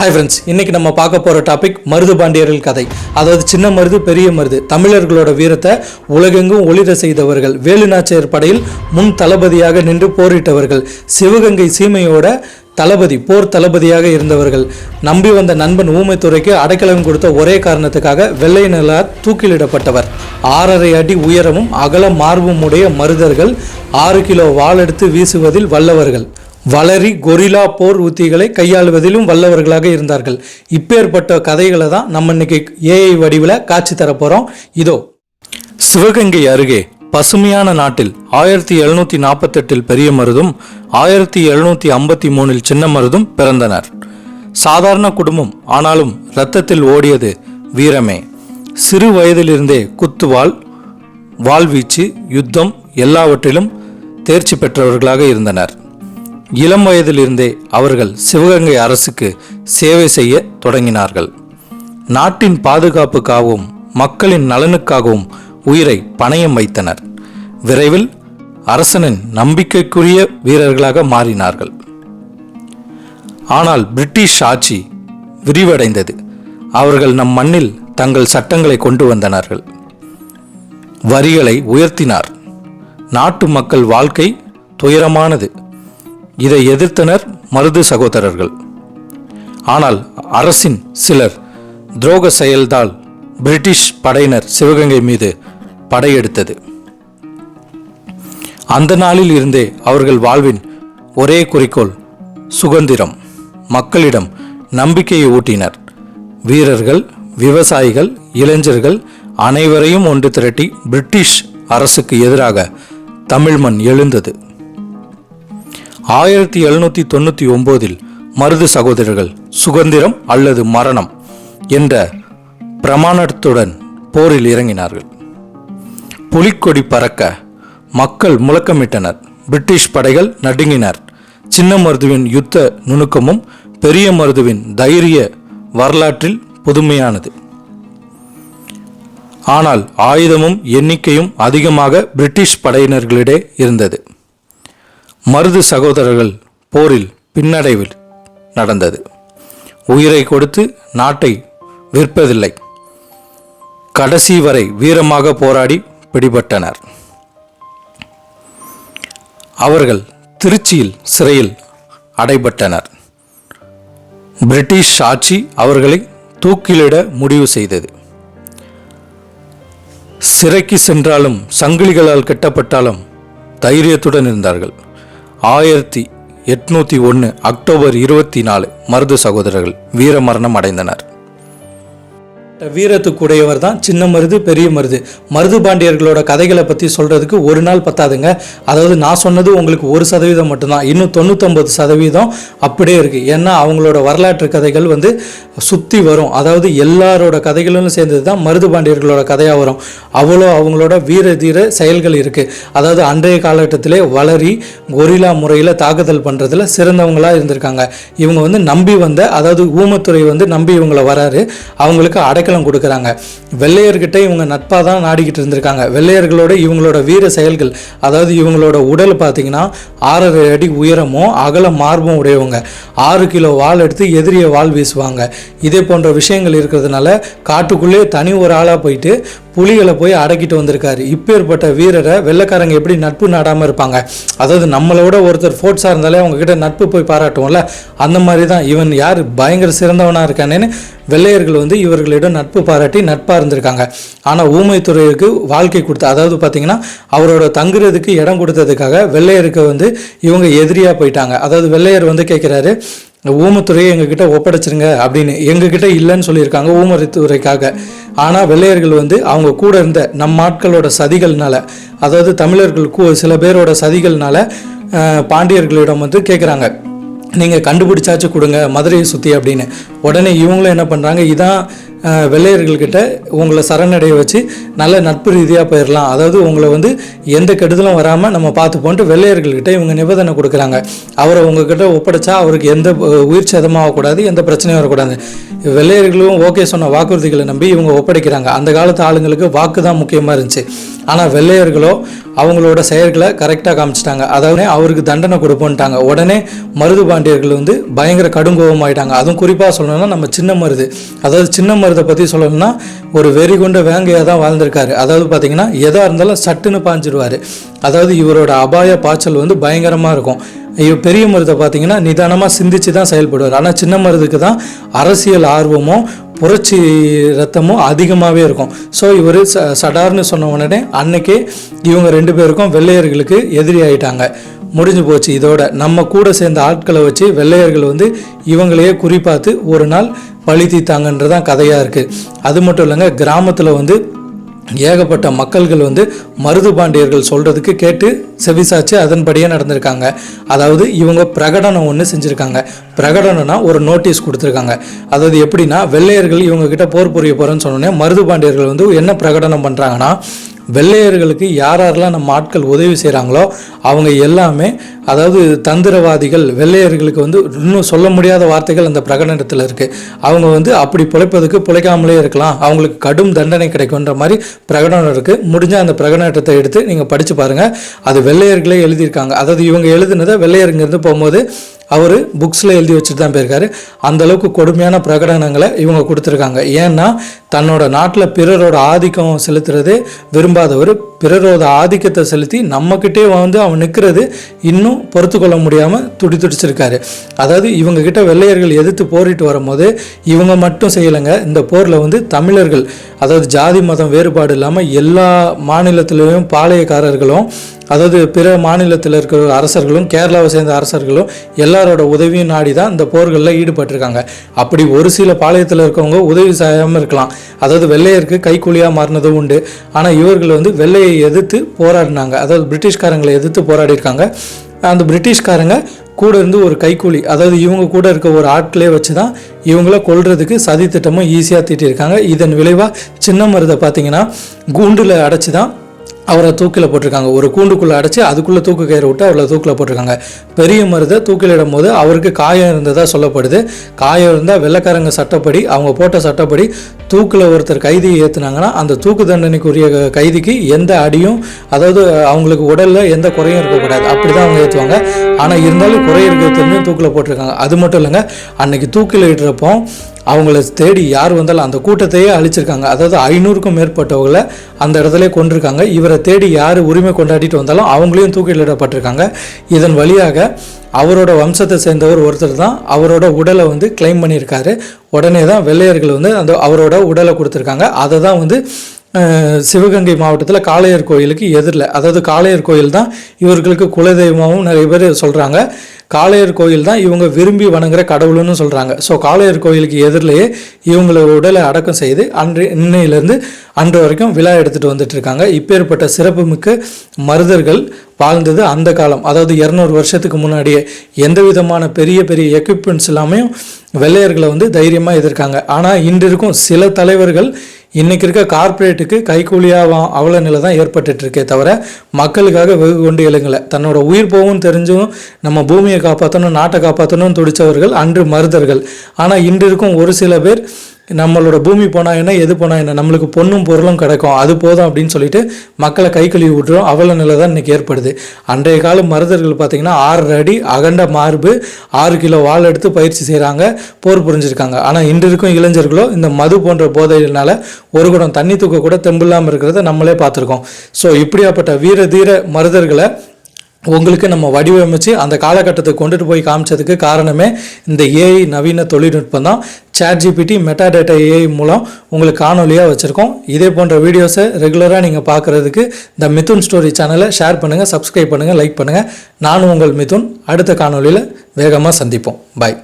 Hi friends இன்னைக்கு நம்ம பார்க்க போகிற டாபிக் மருது பாண்டியர்கள் கதை. அதாவது சின்ன மருது பெரிய மருது தமிழர்களோட வீரத்தை உலகெங்கும் ஒளிர செய்தவர்கள். வேலுநாச்சியர் படையில் முன் தளபதியாக நின்று போரிட்டவர்கள். சிவகங்கை சீமையோட தளபதி போர் தளபதியாக இருந்தவர்கள். நம்பி வந்த நண்பன் ஊமைத்துறைக்கு அடைக்கலம் கொடுத்த ஒரே காரணத்துக்காக வெள்ளை நிலார் தூக்கிலிடப்பட்டவர். ஆறரை அடி உயரமும் அகல மார்பும் உடைய மருதர்கள் ஆறு கிலோ வாளெடுத்து வீசுவதில் வல்லவர்கள். வளரி கொரில்லா போர் உத்திகளை கையாளுவதிலும் வல்லவர்களாக இருந்தார்கள். இப்பேற்பட்ட கதைகளை தான் நம்ம இன்னைக்கு ஏஐ வடிவில் காட்சி தரப்போகிறோம் இதோ. சிவகங்கை அருகே பசுமையான நாட்டில் ஆயிரத்தி எழுநூத்தி நாற்பத்தெட்டில் பெரிய மருதும் ஆயிரத்தி எழுநூத்தி ஐம்பத்தி மூணில் சின்ன மருதும் பிறந்தனர். சாதாரண குடும்பம் ஆனாலும் இரத்தத்தில் ஓடியது வீரமே. சிறு வயதிலிருந்தே குத்துவாள் வாழ்வீச்சு யுத்தம் எல்லாவற்றிலும் தேர்ச்சி பெற்றவர்களாக இருந்தனர். இளம் வயதிலிருந்தே அவர்கள் சிவகங்கை அரசுக்கு சேவை செய்ய தொடங்கினார்கள். நாட்டின் பாதுகாப்புக்காகவும் மக்களின் நலனுக்காகவும் உயிரை பணயம் வைத்தனர். விரைவில் அரசனின் நம்பிக்கைக்குரிய வீரர்களாக மாறினார்கள். ஆனால் பிரிட்டிஷ் ஆட்சி விரிவடைந்தது. அவர்கள் நம் மண்ணில் தங்கள் சட்டங்களை கொண்டு வந்தனர்கள். வரிகளை உயர்த்தினார். நாட்டு மக்கள் வாழ்க்கை துயரமானது. இதை எதிர்த்தனர் மருது சகோதரர்கள். ஆனால் அரசின் சிலர் துரோக செயல்தால் பிரிட்டிஷ் படையினர் சிவகங்கை மீது படையெடுத்தது. அந்த நாளில் இருந்தே அவர்கள் வாழ்வின் ஒரே குறிக்கோள் சுதந்திரம். மக்களிடம் நம்பிக்கையை ஊட்டினர். வீரர்கள் விவசாயிகள் இளைஞர்கள் அனைவரையும் ஒன்று திரட்டி பிரிட்டிஷ் அரசுக்கு எதிராக தமிழ் மண் எழுந்தது. ஆயிரத்தி எழுநூத்தி தொண்ணூத்தி ஒன்பதில் மருது சகோதரர்கள் சுதந்திரம் அல்லது மரணம் என்ற பிரமாணத்துடன் போரில் இறங்கினார்கள். புலிக்கொடி பறக்க மக்கள் முழக்கமிட்டனர். பிரிட்டிஷ் படைகள் நடுங்கினர். சின்ன மருதுவின் யுத்த நுணுக்கமும் பெரிய மருதுவின் தைரிய வரலாற்றில் புதுமையானது. ஆனால் ஆயுதமும் எண்ணிக்கையும் அதிகமாக பிரிட்டிஷ் படையினர்களிடையே இருந்தது. மருது சகோதரர்கள் போரில் பின்னடைவில் நடந்தது. உயிரை கொடுத்து நாட்டை விற்பதில்லை. கடைசி வரை வீரமாக போராடி பிடிபட்டனர். அவர்கள் திருச்சியில் சிறையில் அடைபட்டனர். பிரிட்டிஷ் ஆட்சி அவர்களை தூக்கிலிட முடிவு செய்தது. சிறைக்கு சென்றாலும் சங்கிலிகளால் கட்டப்பட்டாலும் தைரியத்துடன் இருந்தார்கள். ஆயிரத்தி எட்நூத்தி ஒன்று அக்டோபர் இருபத்தி நாலு மருது சகோதரர்கள் வீரமரணம் அடைந்தனர். வீரத்துக்குடையவர் தான் சின்ன மருது பெரிய மருது. மருது பாண்டியர்களோட கதைகளை பற்றி சொல்கிறதுக்கு ஒரு நாள் பத்தாதுங்க. அதாவது நான் சொன்னது உங்களுக்கு ஒரு சதவீதம் மட்டும்தான். இன்னும் தொண்ணூத்தொம்பது சதவீதம் அப்படியே இருக்குது ஏன்னா அவங்களோட வரலாற்று கதைகள் வந்து சுற்றி வரும். அதாவது எல்லாரோட கதைகளும் சேர்ந்தது தான் மருது பாண்டியர்களோட கதையாக வரும். அவ்வளோ அவங்களோட வீர தீர செயல்கள் இருக்குது அதாவது அன்றைய காலகட்டத்திலே வளரி கொரில்லா முறையில் தாக்குதல் பண்ணுறதுல சிறந்தவங்களாக இருந்திருக்காங்க. இவங்க வந்து நம்பி வந்த அதாவது ஊமத்துறை வந்து நம்பி இவங்களை வராரு. அவங்களுக்கு அடைக்கலம் கொடுக்குறாங்க. வெள்ளையர்கிட்ட இவங்க நட்பாக தான் நாடிக்கிட்டு இருந்திருக்காங்க. வெள்ளையர்களோட இவங்களோட வீர செயல்கள் அதாவது இவங்களோட உடல் பார்த்தீங்கன்னா ஆறரை அடி உயரமும் அகல மார்பும் உடையவங்க. ஆறு கிலோ வாள் எடுத்து எதிரிய வால் வீசுவாங்க. இதே போன்ற விஷயங்கள் இருக்கிறதுனால காட்டுக்குள்ளே தனி ஒரு ஆளாக போயிட்டு புலிகளை போய் அடக்கிட்டு வந்திருக்காரு. இப்பேற்பட்ட வீரரை வெள்ளைக்காரங்க எப்படி நட்பு நாடாமல் இருப்பாங்க? அதாவது நம்மளோட ஒருத்தர் ஃபோர்ட்ஸாக இருந்தாலே அவங்கக்கிட்ட நட்பு போய் பாராட்டுவோம்ல? அந்த மாதிரி தான் இவன் யார்? பயங்கர சிறந்தவனாக இருக்கானேன்னு வெள்ளையர்கள் வந்து இவர்களிடம் நட்பு பாராட்டி நட்பாக இருந்திருக்காங்க. ஆனால் ஊமைத்துறைக்கு வாழ்க்கை கொடுத்த அதாவது பார்த்தீங்கன்னா அவரோட தங்குறதுக்கு இடம் கொடுத்ததுக்காக வெள்ளையருக்கு வந்து இவங்க எதிரியாக போயிட்டாங்க. அதாவது வெள்ளையர் வந்து கேட்குறாரு ஊமத்துறையை எங்ககிட்ட ஒப்படைச்சிருங்க அப்படின்னு எங்ககிட்ட இல்லைன்னு சொல்லியிருக்காங்க ஊமத்துறைக்காக. ஆனால் வெள்ளையர்கள் வந்து அவங்க கூட இருந்த நம் ஆட்களோட சதிகள்னால அதாவது தமிழர்கள் கூ சில பேரோட சதிகள்னால பாண்டியர்களிடம் வந்து கேட்குறாங்க நீங்கள் கண்டுபிடிச்சாச்சும் கொடுங்க மதுரையை சுற்றி அப்படின்னு. உடனே இவங்களும் என்ன பண்ணுறாங்க இதான் வெள்ளையர்கள்கிட்ட உங்களை சரணடைய வச்சு நல்ல நட்பு ரீதியாக போயிடலாம் அதாவது உங்களை வந்து எந்த கெடுதலும் வராமல் நம்ம பார்த்து போன்ட்டு வெள்ளையர்கள்கிட்ட இவங்க நிபந்தனை கொடுக்குறாங்க. அவரை உங்ககிட்ட ஒப்படைச்சா அவருக்கு எந்த உயிர் சேதமாகக்கூடாது ஆகக்கூடாது எந்த பிரச்சனையும் வரக்கூடாது. வெள்ளையர்களும் ஓகே சொன்ன வாக்குறுதிகளை நம்பி இவங்க ஒப்படைக்கிறாங்க. அந்த காலத்து ஆளுங்களுக்கு வாக்கு தான் முக்கியமாக இருந்துச்சு. ஆனால் வெள்ளையர்களோ அவங்களோட செயல்களை கரெக்டாக காமிச்சிட்டாங்க. அதாவது அவருக்கு தண்டனை கொடுப்போன்ட்டாங்க. உடனே மருது பாண்டியர்கள் வந்து பயங்கர கடுங்கோபம் ஆயிட்டாங்க அதுவும் குறிப்பாக சொல்லணும்னா நம்ம சின்ன மருது. அதாவது சின்ன மருதை பற்றி சொல்லணும்னா ஒரு வெறி கொண்ட வேங்கையாக தான் வாழ்ந்திருக்காரு. அதாவது பார்த்தீங்கன்னா எதாக இருந்தாலும் சட்டுன்னு பாஞ்சிடுவார் அதாவது இவரோட அபாய பாய்ச்சல் வந்து பயங்கரமாக இருக்கும். ஐயோ பெரிய மருதை பார்த்தீங்கன்னா நிதானமாக சிந்திச்சு தான் செயல்படுவார். ஆனால் சின்ன மருதுக்கு தான் அரசியல் ஆர்வமும் புரட்சி ரத்தமும் அதிகமாகவே இருக்கும். ஸோ இவர் ச சடார்னு சொன்ன உடனே அன்னைக்கே இவங்க ரெண்டு பேருக்கும் வெள்ளையர்களுக்கு எதிரி ஆயிட்டாங்க. முடிஞ்சு போச்சு. இதோட நம்ம கூட சேர்ந்த ஆட்களை வச்சு வெள்ளையர்கள் வந்து இவங்களையே குறிப்பாத்து ஒரு நாள் பழி தீத்தாங்கன்றதான் கதையாக இருக்குது அது மட்டும் இல்லைங்க கிராமத்தில் வந்து ஏகப்பட்ட மக்கள்கள் வந்து மருது பாண்டியர்கள் சொல்கிறதுக்கு கேட்டு செவிசாச்சு அதன்படியே நடந்திருக்காங்க. அதாவது இவங்க பிரகடனம் ஒன்று செஞ்சுருக்காங்க. பிரகடனம்னா ஒரு நோட்டீஸ் கொடுத்துருக்காங்க. அதாவது எப்படின்னா வெள்ளையர்கள் இவங்க கிட்ட போர் புரிய போகிறேன்னு சொன்னோன்னே மருது பாண்டியர்கள் வந்து என்ன பிரகடனம் பண்ணுறாங்கன்னா வெள்ளையர்களுக்கு யார் யாரெல்லாம் நம்ம ஆட்கள் உதவி செய்கிறாங்களோ அவங்க எல்லாமே அதாவது தந்திரவாதிகள் வெள்ளையர்களுக்கு வந்து இன்னும் சொல்ல முடியாத வார்த்தைகள் அந்த பிரகடனத்தில் இருக்குது அவங்க வந்து அப்படி பிழைப்பதுக்கு பிழைக்காமலே இருக்கலாம். அவங்களுக்கு கடும் தண்டனை கிடைக்குன்ற மாதிரி பிரகடனம் இருக்குது முடிஞ்ச அந்த பிரகடனத்தை எடுத்து நீங்கள் படித்து பாருங்கள் அது வெள்ளையர்களே எழுதியிருக்காங்க. அதாவது இவங்க எழுதுனதை வெள்ளையருங்கிருந்து போகும்போது அவர் புக்ஸில் எழுதி வச்சுட்டு தான் போயிருக்காரு. அந்தளவுக்கு கொடுமையான பிரகடனங்களை இவங்க கொடுத்துருக்காங்க. ஏன்னா தன்னோட நாட்டில் பிறரோட ஆதிக்கம் செலுத்துறதே விரும்பாதவர் பிறரோட ஆதிக்கத்தை செலுத்தி நம்மக்கிட்டே வந்து அவன் நிற்கிறது இன்னும் பொறுத்து கொள்ள முடியாமல் துடி துடிச்சிருக்காரு. அதாவது இவங்க கிட்ட வெள்ளையர்கள் எதிர்த்து போரிட்டு வரும்போது இவங்க மட்டும் செய்யலைங்க. இந்த போரில் வந்து தமிழர்கள் அதாவது ஜாதி மதம் வேறுபாடு இல்லாமல் எல்லா மாநிலத்திலையும் பாளையக்காரர்களும் அதாவது பிற மாநிலத்தில் இருக்கிற அரசர்களும் கேரளாவை சேர்ந்த அரசர்களும் எல்லாரோட உதவியும் நாடி தான் இந்த போர்களில் ஈடுபட்டிருக்காங்க. அப்படி ஒரு சில பாளையத்தில் இருக்கவங்க உதவி செய்யாமல் இருக்கலாம். அதாவது வெள்ளையருக்கு கைக்கூலியாக மாறினதும் உண்டு. ஆனால் இவர்கள் வந்து வெள்ளையை எதிர்த்து போராடினாங்க. அதாவது பிரிட்டிஷ்காரங்களை எதிர்த்து போராடிருக்காங்க அந்த பிரிட்டிஷ்காரங்க கூட இருந்து ஒரு கைக்கூலி அதாவது இவங்க கூட இருக்க ஒரு ஆட்களே வச்சு தான் இவங்கள கொல்றதுக்கு சதி திட்டமும் ஈஸியாக தீட்டியிருக்காங்க. இதன் விளைவாக சின்ன மருதை பார்த்தீங்கன்னா கூண்டில் அடைச்சி தான் அவரை தூக்கில் போட்டிருக்காங்க. ஒரு கூண்டுக்குள்ளே அடைச்சி அதுக்குள்ளே தூக்கு கயிறு விட்டு அவரை தூக்கில் போட்டிருக்காங்க. பெரிய மருதை தூக்கிலிடும் போது அவருக்கு காயம் இருந்ததாக சொல்லப்படுது. காயம் இருந்தால் வெள்ளைக்காரங்க சட்டப்படி அவங்க போட்ட சட்டப்படி தூக்கில் ஒருத்தர் கைதியை ஏற்றுனாங்கன்னா அந்த தூக்கு தண்டனைக்குரிய கைதிக்கு எந்த அடியும் அதாவது அவங்களுக்கு உடலில் எந்த குறையும் இருக்கக்கூடாது அப்படி தான் அவங்க ஏற்றுவாங்க ஆனால் இருந்தாலும் குறை இருக்கிறது தூக்கில் போட்டிருக்காங்க. அது மட்டும் இல்லைங்க அன்னைக்கு தூக்கில் இடுறப்போ அவங்கள தேடி யார் வந்தாலும் அந்த கூட்டத்தையே அழிச்சிருக்காங்க. அதாவது ஐநூறுக்கும் மேற்பட்டவங்களை அந்த இடத்துல கொண்டிருக்காங்க இவரை தேடி யார் உரிமை கொண்டாடிட்டு வந்தாலும் அவங்களையும் தூக்கிலிடப்பட்டிருக்காங்க இதன் வழியாக அவரோட வம்சத்தை சேர்ந்தவர் ஒருத்தர் தான் அவரோட உடலை வந்து கிளைம் பண்ணியிருக்காரு. உடனே தான் வெள்ளையர்கள் வந்து அந்த அவரோட உடலை கொடுத்துருக்காங்க. அதை தான் வந்து சிவகங்கை மாவட்டத்தில் காளையர் கோயிலுக்கு எதிரில். அதாவது காளையர் கோயில் தான் இவர்களுக்கு குலதெய்வமாகவும் நிறைய பேர் சொல்கிறாங்க காளையர் கோயில் தான் இவங்க விரும்பி வணங்குற கடவுள்னு சொல்கிறாங்க ஸோ காளையர் கோயிலுக்கு எதிரிலேயே இவங்களை உடலை அடக்கம் செய்து அன்று இன்னையிலேருந்து அன்று வரைக்கும் விழா எடுத்துகிட்டு வந்துட்டுருக்காங்க. இப்பேற்பட்ட சிறப்புமிக்க மருதர்கள் வாழ்ந்தது அந்த காலம். அதாவது இரநூறு வருஷத்துக்கு முன்னாடியே எந்த விதமான பெரிய பெரிய எக்யூப்மெண்ட்ஸ் எல்லாமே வெள்ளையர்களை வந்து தைரியமாக எதிர்க்காங்க. ஆனால் இன்று இருக்கும் சில தலைவர்கள் இன்னைக்கு இருக்க கார்ப்பரேட்டுக்கு கைக்கூலியாக அவ்வளோ நிலை தான் ஏற்பட்டுட்டு இருக்கே தவிர மக்களுக்காக வெகு கொண்டு எழுங்கலை தன்னோட உயிர் போகும்னு தெரிஞ்சும் நம்ம பூமியை காப்பாற்றணும் நாட்டை காப்பாற்றணும்னு துடிச்சவர்கள் அன்று மருதர்கள். ஆனால் இன்று இருக்கும் ஒரு சில பேர் நம்மளோட பூமி போனால் என்ன எது போனால் என்ன நம்மளுக்கு பொண்ணும் பொருளும் கிடைக்கும் அது போதும் அப்படின்னு சொல்லிட்டு மக்களை கை கழுவி விட்டுரும். அவல நிலை தான் இன்றைக்கி ஏற்படுது. அன்றைய கால மருதர்கள் பார்த்திங்கன்னா ஆறு அடி அகண்ட மார்பு ஆறு கிலோ வாள் எடுத்து பயிற்சி செய்கிறாங்க போர் புரிஞ்சிருக்காங்க. ஆனால் இன்று இருக்கும் இளைஞர்களோ இந்த மது போன்ற போதையினால ஒரு குடம் தண்ணி தூக்க கூட தெம்பில்லாமல் இருக்கிறத நம்மளே பார்த்துருக்கோம். ஸோ இப்படியாப்பட்ட வீர தீர மருதர்களை உங்களுக்கு நம்ம வடிவமைச்சு அந்த காலகட்டத்தை கொண்டுட்டு போய் காமிச்சதுக்கு காரணமே இந்த ஏஐ நவீன தொழில்நுட்பம் தான். சேட் ஜிபிடி மெட்டாடேட்டா ஏஐ மூலம் உங்களுக்கு காணொலியாக வச்சுருக்கோம். இதே போன்ற வீடியோஸை ரெகுலராக நீங்கள் பார்க்குறதுக்கு இந்த மிதுன் ஸ்டோரி சேனலை ஷேர் பண்ணுங்கள் சப்ஸ்கிரைப் பண்ணுங்கள் லைக் பண்ணுங்கள் நானும் உங்கள் மிதுன் அடுத்த காணொலியில் வேகமாக சந்திப்போம். பாய்